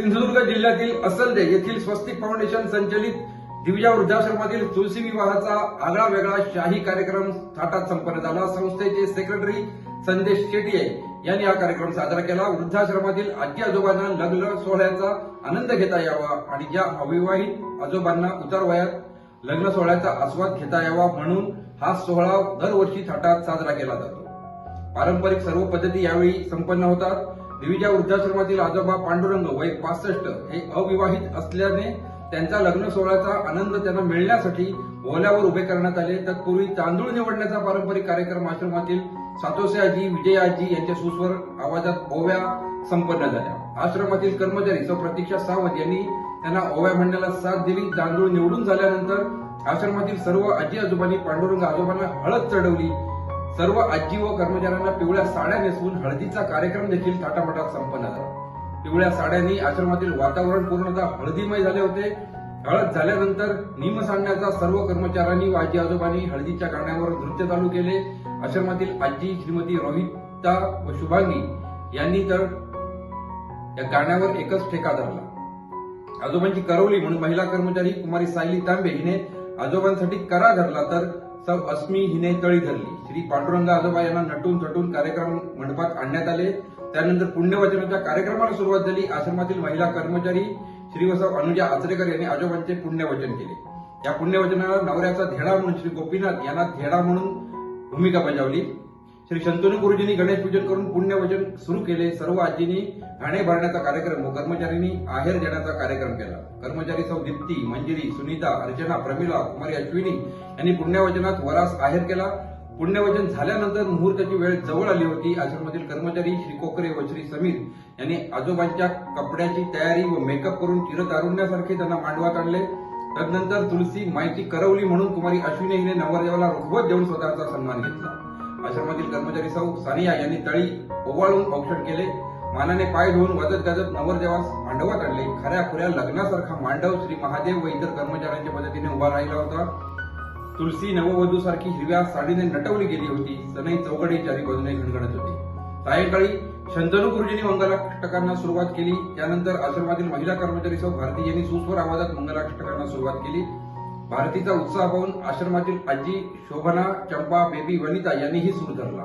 सिंधुदुर्ग जिल्ह्यातील असलदे येथील स्वस्तिक फाउंडेशन संचलित दिव्या वृद्धाश्रमातील तुलसी विवाहाचा आगळा वेगळा शाही कार्यक्रम थाटात संपन्न झाला. संस्थेचे सेक्रेटरी संदेश शेटिये यांनी हा कार्यक्रम साजरा केला. वृद्धाश्रमातील आजी आजोबांना लग्न सोहळ्याचा आनंद घेता यावा आणि ज्या अविवाहित आजोबांना उतार वयात लग्न सोहळ्याचा आस्वाद घेता यावा म्हणून हा सोहळा दरवर्षी थाटात साजरा केला जातो. पारंपरिक सर्व पद्धती यावेळी संपन्न होतात. देवीच्या वृद्धाश्रमातील आजोबा पांडुरंग वय पासष्ट हे अविवाहित असल्याने त्यांचा लग्न सोहळ्याचा आनंद त्यांना मिळण्यासाठी ओल्यावर उभे करण्यात आले. तत्पूर्वी तांदूळ निवडण्याचा पारंपरिक कार्यक्रम आश्रमातील सातोसे आजी विजयाजी यांच्या सुस्वर आवाजात ओव्या संपन्न झाल्या. आश्रमातील कर्मचारी सौ प्रतीक्षा सावंत यांनी त्यांना ओव्या म्हणण्याला साथ दिली. तांदूळ निवडून झाल्यानंतर आश्रमातील सर्व आजी आजोबांनी पांडुरंग आजोबांना हळद चढवली. सर्व आजी व कर्मचाऱ्यांना पिवळ्या साड्या नेसवून हळदीचा कार्यक्रम देखील थाटामाटात संपन्न झाला. पिवळ्या साड्यांनी आश्रमातील वातावरण पूर्णतः हळदीमय झाले होते. हळद झाल्यानंतर निम सांडण्याचा सर्व कर्मचाऱ्यांनी व आजी आजोबांनी हळदीच्या गाण्यावर नृत्य चालू केले. आश्रमातील आजी श्रीमती रोहिता व शुभांगी यांनी तर या गाण्यावर एकच ठेका धरला. आजोबांची करवली म्हणून महिला कर्मचारी कुमारी सायली तांबे हिने आजोबांसाठी करा धरला तर सौ अस्मी हिने तळी धरली. श्री पांडुरंग आजोबा यांना नटून थटून कार्यक्रम मंडपात आणण्यात आले. त्यानंतर पुण्यवचनाच्या कार्यक्रमाला सुरुवात झाली. आश्रमातील महिला कर्मचारी श्रीवसव अनुजा आचरेकर यांनी आजोबांचे पुण्यवचन केले. या पुण्यवचनाला नवऱ्याचा धेडा म्हणून श्री गोपीनाथ यांना धेडा म्हणून भूमिका बजावली. श्री शंतनू गुरुजींनी गणेश पूजन करून पुण्यवचन सुरू केले. सर्व आजींनी घाणे भरण्याचा कार्यक्रम व कर्मचाऱ्यांनी आहेर देण्याचा कार्यक्रम केला. कर्मचारी सौ दीप्ती मंजिरी सुनीता अर्चना प्रमिला कुमारी अश्विनी यांनी पुण्यवचनात वरास आहेर केला. पुण्यवचन झाल्यानंतर मुहूर्ताची वेळ जवळ आली होती. आश्रमातील कर्मचारी श्री कोकरे व श्री समीर यांनी आजोबांच्या कपड्याची तयारी व मेकअप करून चिरतारुण्यासारखे त्यांना मांडवात आणले. तदनंतर तुलसी मायची करवली म्हणून कुमारी अश्विनी हिने नवरदेवाला रुखवत देऊन स्वतःचा सन्मान घेतला. आश्रमातील कर्मचारी सौ सानिया यांनी तळी ओवाळून औक्षण केले. मानाने पाय धुवून वाजत गाजत नवरदेवास मांडवात आणले खऱ्या खुऱ्या लग्नासारखा मांडव श्री महादेव व इतर कर्मचाऱ्यांच्या मदतीने उभा राहिला होता. तुलसी नववधू सारखी हिरव्या साडीने नटवली गेली होती. सनई चौघडी चारी बाजूने घणघणत होती. सायंकाळी शंतनू गुरुजींनी मंगलाष्टकांना सुरुवात केली. त्यानंतर आश्रमातील महिला कर्मचारी सौ भारती यांनी सुस्वर आवाजात मंगलाष्टकांना सुरुवात केली. भारतीचा उत्साह पाहून आश्रमातील आजी शोभना चंपा बेबी वनिता यांनीही सूर धरला.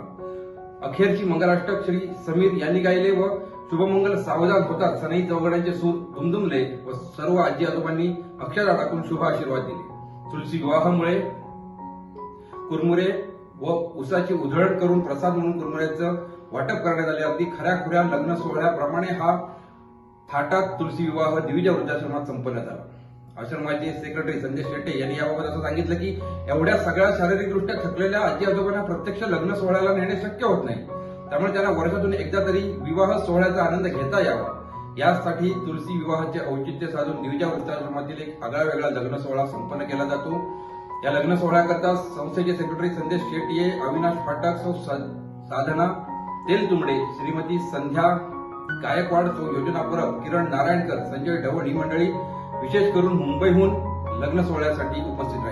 अखेरची मंगलाष्टक श्री समीर यांनी गायले व शुभमंगल सावधान होतात सनई चौघड्यांचे सूर दुमदुमले व सर्व आजी आजोबांनी अक्षरा टाकून शुभ आशीर्वाद दिले. तुलसी विवाहामुळे कुरमुरे व उसाची उधळण करून प्रसाद म्हणून कुरमुऱ्याचं वाटप करण्यात आले. अगदी खऱ्या खुऱ्या लग्न सोहळ्याप्रमाणे हा थाटात तुलसी विवाह दिविजा वृद्धाश्रमात संपन्न झाला. आश्रमाचे सेक्रेटरी संजय शेट्टे यांनी याबाबत असं सांगितलं की एवढ्या सगळ्या शारीरिकदृष्ट्या थकलेल्या आजी आजोबांना प्रत्यक्ष लग्न सोहळ्याला नेणे शक्य होत नाही. त्यामुळे त्यांना वर्षातून एकदा तरी विवाह सोहळ्याचा आनंद घेता यावा. यासाठी तुलसी विवाहाचे औचित्य साधून दिविजा वृत्ताश्रमातील एक आगळा वेगळा लग्न सोहळा संपन्न केला जातो. या लग्न सोहळ्याकरता संस्थेचे सेक्रेटरी संदेश शेट्ये अविनाश फाटक सौ सा- साधना तेलतुंबडे श्रीमती संध्या गायकवाड सौ योजना परब किरण नारायणकर संजय ढवण ही मंडळी विशेष करून मुंबईहून लग्न सोहळ्यासाठी उपस्थित